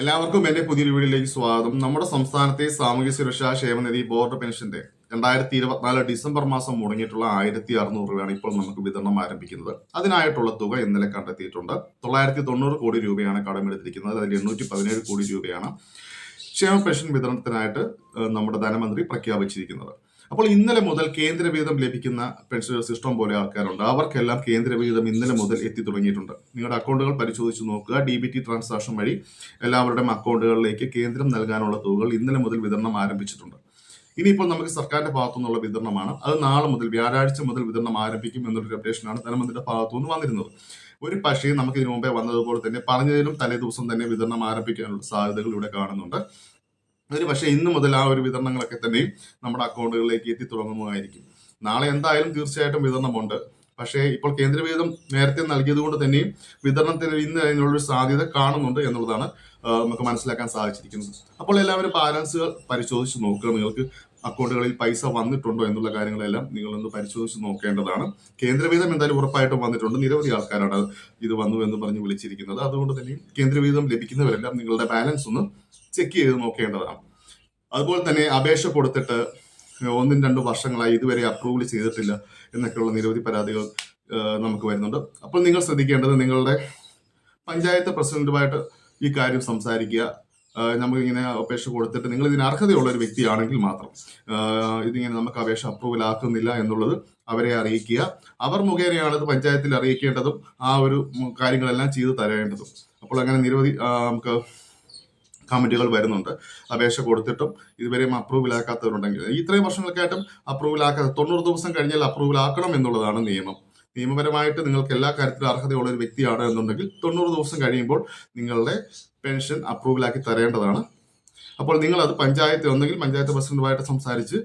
എല്ലാവർക്കും എന്റെ പുതിയൊരു വീഡിയോയിലേക്ക് സ്വാഗതം. നമ്മുടെ സംസ്ഥാനത്തെ സാമൂഹ്യ സുരക്ഷാ ക്ഷേമനിധി ബോർഡ് പെൻഷന്റെ രണ്ടായിരത്തി ഇരുപത്തിനാല് ഡിസംബർ മാസം മുടങ്ങിയിട്ടുള്ള ആയിരത്തി അറുന്നൂറ് രൂപയാണ് ഇപ്പോൾ നമുക്ക് വിതരണം ആരംഭിക്കുന്നത്. അതിനായിട്ടുള്ള തുക ഇന്നലെ കണ്ടെത്തിയിട്ടുണ്ട്. തൊള്ളായിരത്തി തൊണ്ണൂറ് കോടി രൂപയാണ് കടമെടുത്തിരിക്കുന്നത്. അതിൽ എണ്ണൂറ്റി പതിനേഴ് കോടി രൂപയാണ് ക്ഷേമ പെൻഷൻ വിതരണത്തിനായിട്ട് നമ്മുടെ ധനമന്ത്രി പ്രഖ്യാപിച്ചിരിക്കുന്നത്. അപ്പോൾ ഇന്നലെ മുതൽ കേന്ദ്ര വിഹിതം ലഭിക്കുന്ന പെൻഷൻ സിസ്റ്റം പോലെ ആൾക്കാരുണ്ട്. അവർക്കെല്ലാം കേന്ദ്ര വിഹിതം ഇന്നലെ മുതൽ എത്തി തുടങ്ങിയിട്ടുണ്ട്. നിങ്ങളുടെ അക്കൗണ്ടുകൾ പരിശോധിച്ച് നോക്കുക. ഡി ബി ടി ട്രാൻസാക്ഷൻ വഴി എല്ലാവരുടെയും അക്കൗണ്ടുകളിലേക്ക് കേന്ദ്രം നൽകാനുള്ള തുകകൾ ഇന്നലെ മുതൽ വിതരണം ആരംഭിച്ചിട്ടുണ്ട്. ഇനിയിപ്പോൾ നമുക്ക് സർക്കാരിന്റെ ഭാഗത്തു നിന്നുള്ള വിതരണമാണ്. അത് നാളെ മുതൽ വ്യാഴാഴ്ച മുതൽ വിതരണം ആരംഭിക്കും എന്നൊരു അപ്ഡേഷനാണ് ധനമന്ത്രിയുടെ ഭാഗത്തു നിന്ന് വന്നിരുന്നത്. ഒരു പക്ഷേ നമുക്ക് ഇതിനു മുമ്പേ വന്നതുപോലെ തന്നെ പറഞ്ഞതിലും തലേ ദിവസം തന്നെ വിതരണം ആരംഭിക്കാനുള്ള സാധ്യതകൾ ഇവിടെ കാണുന്നുണ്ട്. ഒരു പക്ഷേ ഇന്ന് മുതൽ ആ ഒരു വിതരണങ്ങളൊക്കെ തന്നെയും നമ്മുടെ അക്കൗണ്ടുകളിലേക്ക് എത്തി തുടങ്ങുന്നതായിരിക്കും. നാളെ എന്തായാലും തീർച്ചയായിട്ടും വിതരണമുണ്ട്. പക്ഷേ ഇപ്പോൾ കേന്ദ്രവിഹിതം നേരത്തെ നൽകിയത് കൊണ്ട് തന്നെയും വിതരണത്തിന് ഇന്ന് അതിനുള്ളൊരു സാധ്യത കാണുന്നുണ്ട് എന്നുള്ളതാണ് നമുക്ക് മനസ്സിലാക്കാൻ സാധിച്ചിരിക്കുന്നത് അപ്പോൾ എല്ലാവരും ബാലൻസുകൾ പരിശോധിച്ച് നോക്കുക. നിങ്ങൾക്ക് അക്കൗണ്ടുകളിൽ പൈസ വന്നിട്ടുണ്ടോ എന്നുള്ള കാര്യങ്ങളെല്ലാം നിങ്ങളൊന്ന് പരിശോധിച്ച് നോക്കേണ്ടതാണ്. കേന്ദ്രവിഹിതം എന്തായാലും ഉറപ്പായിട്ടും വന്നിട്ടുണ്ട്. നിരവധി ആൾക്കാരാണ് ഇത് വന്നു എന്ന് പറഞ്ഞ് വിളിച്ചിരിക്കുന്നത്. അതുകൊണ്ട് തന്നെ കേന്ദ്രവിഹിതം ലഭിക്കുന്നവരെല്ലാം നിങ്ങളുടെ ബാലൻസ് ഒന്ന് ചെക്ക് ചെയ്ത് നോക്കേണ്ടതാണ്. അതുപോലെ തന്നെ അപേക്ഷ കൊടുത്തിട്ട് ഒന്നും രണ്ടും വർഷങ്ങളായി ഇതുവരെ അപ്രൂവൽ ചെയ്തിട്ടില്ല എന്നൊക്കെയുള്ള നിരവധി പരാതികൾ നമുക്ക് വരുന്നുണ്ട്. അപ്പോൾ നിങ്ങൾ ശ്രദ്ധിക്കേണ്ടത് നിങ്ങളുടെ പഞ്ചായത്ത് പ്രസിഡന്റുമായിട്ട് ഈ കാര്യം സംസാരിക്കുക. നമുക്കിങ്ങനെ അപേക്ഷ കൊടുത്തിട്ട് നിങ്ങൾ ഇതിന് അർഹതയുള്ള ഒരു വ്യക്തിയാണെങ്കിൽ മാത്രം ഇതിങ്ങനെ നമുക്ക് അപേക്ഷ അപ്രൂവൽ ആക്കുന്നില്ല എന്നുള്ളത് അവരെ അറിയിക്കുക. അവർ മുഖേനയാണ് ഇത് പഞ്ചായത്തിൽ അറിയിക്കേണ്ടതും ആ ഒരു കാര്യങ്ങളെല്ലാം ചെയ്തു തരേണ്ടതും. അപ്പോൾ അങ്ങനെ നിരവധി നമുക്ക് കമ്മിറ്റികൾ വരുന്നുണ്ട്. അപേക്ഷ കൊടുത്തിട്ടും ഇതുവരെയും അപ്രൂവൽ ആക്കാത്തവരുണ്ടെങ്കിൽ ഇത്രയും വർഷങ്ങൾക്കായിട്ടും അപ്രൂവൽ ആക്കാതെ തൊണ്ണൂറ് ദിവസം കഴിഞ്ഞാൽ അപ്രൂവൽ ആക്കണം എന്നുള്ളതാണ് നിയമം. നിയമപരമായിട്ട് നിങ്ങൾക്ക് എല്ലാ കാര്യത്തിലും അർഹതയുള്ള ഒരു വ്യക്തിയാണ് എന്നുണ്ടെങ്കിൽ തൊണ്ണൂറ് ദിവസം കഴിയുമ്പോൾ നിങ്ങളുടെ പെൻഷൻ അപ്രൂവൽ ആക്കി തരേണ്ടതാണ്. അപ്പോൾ നിങ്ങൾ അത് പഞ്ചായത്ത് ഒന്നെങ്കിൽ പഞ്ചായത്ത് പ്രസിഡന്റുമായിട്ട് സംസാരിച്ച്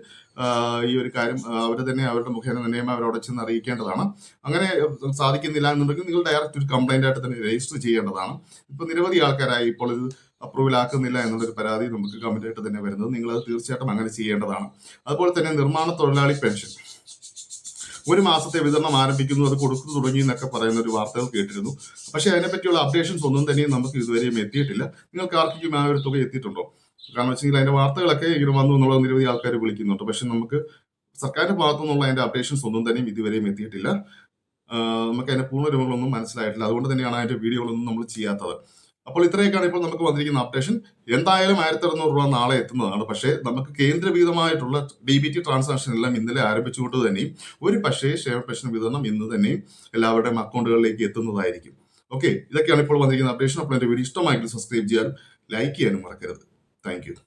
ഈ ഒരു കാര്യം അവർ തന്നെ അവരുടെ മുഖേന നിയമം അവരോട് ചെന്ന് അറിയിക്കേണ്ടതാണ്. അങ്ങനെ സാധിക്കുന്നില്ല എന്നുണ്ടെങ്കിൽ നിങ്ങൾ ഡയറക്റ്റ് ഒരു കംപ്ലൈന്റ് ആയിട്ട് തന്നെ രജിസ്റ്റർ ചെയ്യേണ്ടതാണ്. ഇപ്പൊ നിരവധി ആൾക്കാരായി ഇപ്പോൾ ഇത് അപ്രൂവൽ ആക്കുന്നില്ല എന്നുള്ളൊരു പരാതി നമുക്ക് കമന്റ് ആയിട്ട് തന്നെ വരുന്നത്. നിങ്ങൾ അത് തീർച്ചയായിട്ടും അങ്ങനെ ചെയ്യേണ്ടതാണ്. അതുപോലെ തന്നെ നിർമ്മാണ തൊഴിലാളി പെൻഷൻ. ഒരു മാസത്തെ വിതരണം ആരംഭിക്കുന്നു അത് കൊടുക്കുന്നു തുടങ്ങി എന്നൊക്കെ പറയുന്ന ഒരു വാർത്തകൾ കേട്ടിരുന്നു. പക്ഷേ അതിനെപ്പറ്റിയുള്ള അപ്ഡേഷൻസ് ഒന്നും തന്നെ നമുക്ക് ഇതുവരെയും എത്തിയിട്ടില്ല. നിങ്ങൾക്ക് ആർക്കെങ്കിലും ആ ഒരു തുക എത്തിയിട്ടുണ്ടോ? കാരണം വെച്ചെങ്കിൽ അതിന്റെ വാർത്തകളൊക്കെ ഇങ്ങനെ വന്നു എന്നുള്ള നിരവധി ആൾക്കാർ വിളിക്കുന്നുണ്ട്. പക്ഷെ നമുക്ക് സർക്കാരിന്റെ ഭാഗത്തു നിന്നുള്ള അതിന്റെ അപ്ഡേഷൻസ് ഒന്നും തന്നെയും ഇതുവരെയും എത്തിയിട്ടില്ല. നമുക്ക് അതിന്റെ പൂർണ രൂപങ്ങളൊന്നും മനസ്സിലായിട്ടില്ല. അതുകൊണ്ട് തന്നെയാണ് അതിന്റെ വീഡിയോകളൊന്നും നമ്മൾ ചെയ്യാത്തത്. അപ്പോൾ ഇത്രയൊക്കെയാണ് ഇപ്പോൾ നമുക്ക് വന്നിരിക്കുന്ന അപ്ഡേഷൻ എന്തായാലും ആയിരത്തി അറുന്നൂറ് രൂപ നാളെ എത്തുന്നതാണ്. പക്ഷേ നമുക്ക് കേന്ദ്രവിഹിതമായിട്ടുള്ള ഡി ബി ടി ട്രാൻസാക്ഷൻ എല്ലാം ഇന്നലെ ആരംഭിച്ചുകൊണ്ട് തന്നെയും ഒരു പക്ഷേ ഷെയർ പെൻഷൻ വിതരണം ഇന്ന് തന്നെയും എല്ലാവരുടെയും അക്കൗണ്ടുകളിലേക്ക് എത്തുന്നതായിരിക്കും. ഓക്കെ ഇതൊക്കെയാണ് ഇപ്പോൾ വന്നിരിക്കുന്ന അപ്ഡേഷൻ അപ്പോൾ എന്റെ വീഡിയോ ഇഷ്ടമായെങ്കിൽ സബ്സ്ക്രൈബ് ചെയ്യാനും ലൈക്ക് ചെയ്യാനും മറക്കരുത്. താങ്ക്